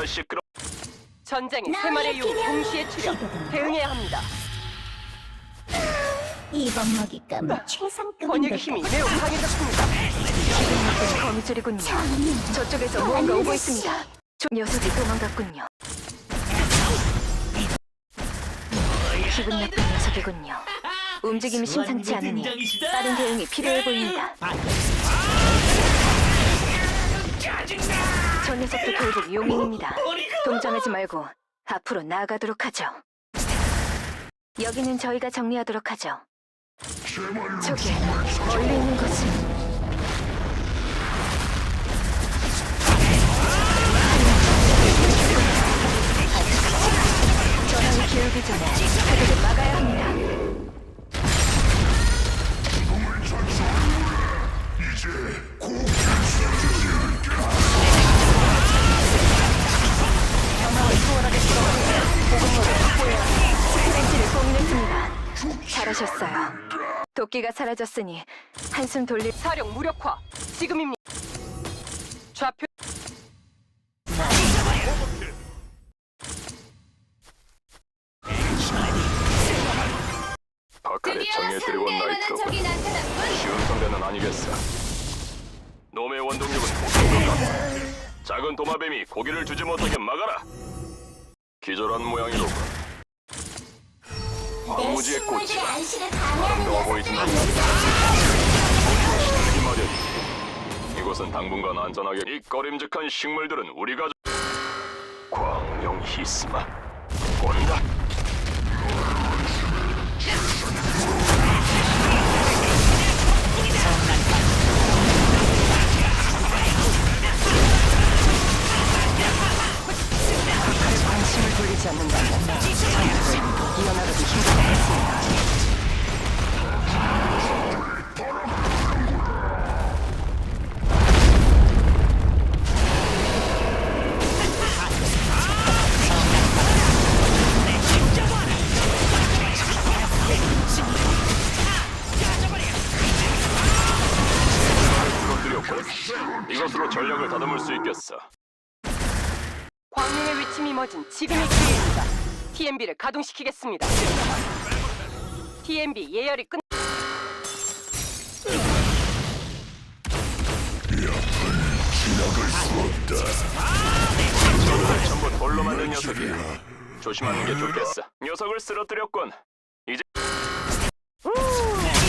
저 시끄러. 전장에 세 마리의 용이 동시에 출격. 대응해야 합니다. 이번 먹잇감은 최상급인 번역의 것 힘이. 매우 강해졌습니다. 지금 거미줄이군요. 저쪽에서 무언가 오고 있습니다. 저 녀석이 도망갔군요. 기분 나쁜 녀석이군요. 움직임이 심상치 않으니 다른 대응이 필요해 보입니다. 저 녀석도 결국 용인입니다. 동정하지 말고 앞으로 나아가도록 하죠. 여기는 저희가 정리하도록 하죠. 저기 멀리 도끼가 사라졌으니 한숨 돌릴 사령 무력화. 지금입니다. 좌표 바카의 정예 드래곤 나이트로군. 쉬운 상대는 아니겠어. 놈의 원동력은 같다. 작은 도마뱀이 고기를 주지 못하게 막아라. 기절한 모양이로군. 내 황무지의 꽃이 식물들의 안식을 방해하는 보이진 않는다. 알려주마. 시들기 마련. 이곳은 당분간 안전하게 이 꺼림직한 식물들은 우리가 광명 히스마 온다. 이것으로 전력을 다듬을 수 있겠어. 광명의 위침이 멎은 지금이 기회입니다. TMB를 가동시키겠습니다. TMB 예열이 끝. 저들 전부 돌로 만든 녀석이야. 조심하는 게 좋겠어. 녀석을 쓰러뜨렸군. 이제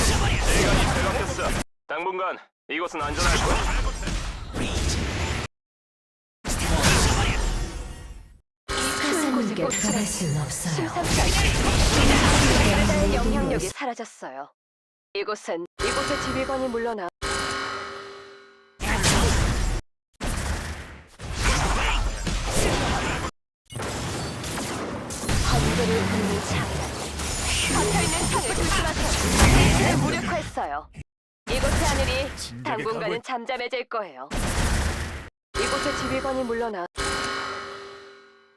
시간이 배갑했어. 당분간 이곳은 안전할 거야. 큰 곳에 들어갈 수는 없어요. 심상치 영향력이 사라졌어요. 이곳은 이곳의 지휘관이 물러나 번개를 창. 박혀있는 창을 조심하세요. 네, 무력화했어요. 이곳의 하늘이 당분간은 잠잠해질 거예요. 이곳의 지휘관이 물러나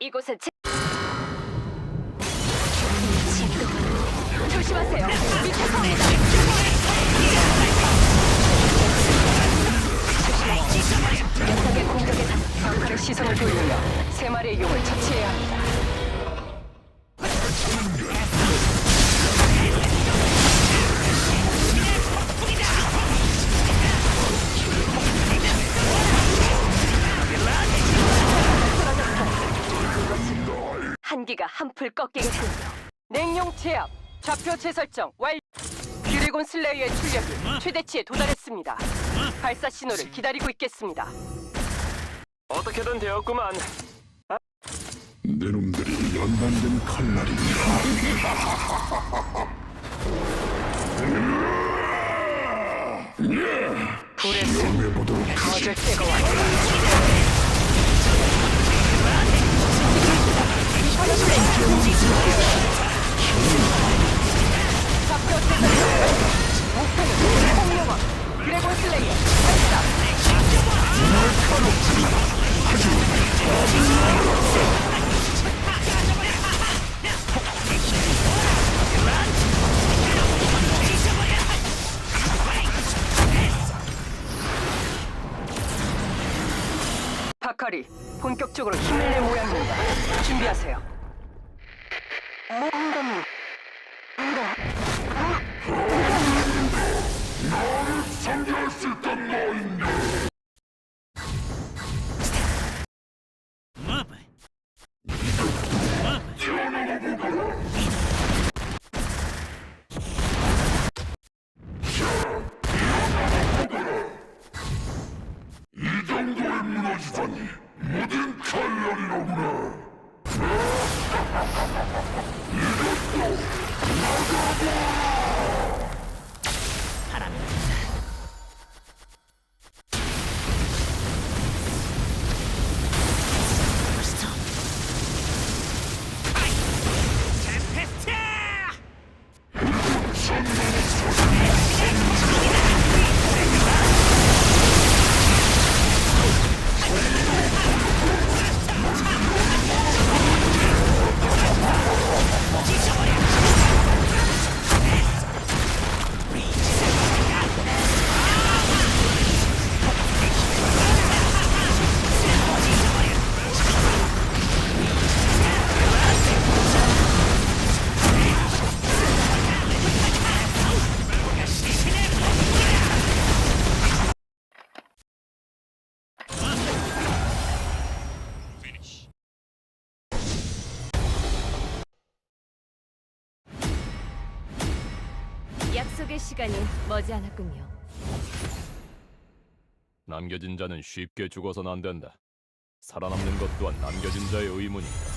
이곳은 지... 조심하세요. 밑에서 녀석의 공격에 방카의 시선을 돌리며 세 마리의 용을 처치해야 합니다. 한기가 한풀 꺾이겠군요. 냉용 제압, 좌표 재설정 완료. 드래곤 슬레이어의 출력이 최대치에 도달했습니다. 발사 신호를 기다리고 있겠습니다. 어떻게든 되었구만. 내 놈들이 연단된 칼날이야. 불의 수 해보도록 거절 때가 왔다. 본격적으로 힘을 낼 모양입니다. 준비하세요. 약속의 시간이 머지않았군요. 남겨진 자는 쉽게 죽어선 안 된다. 살아남는 것 또한 남겨진 자의 의무니까.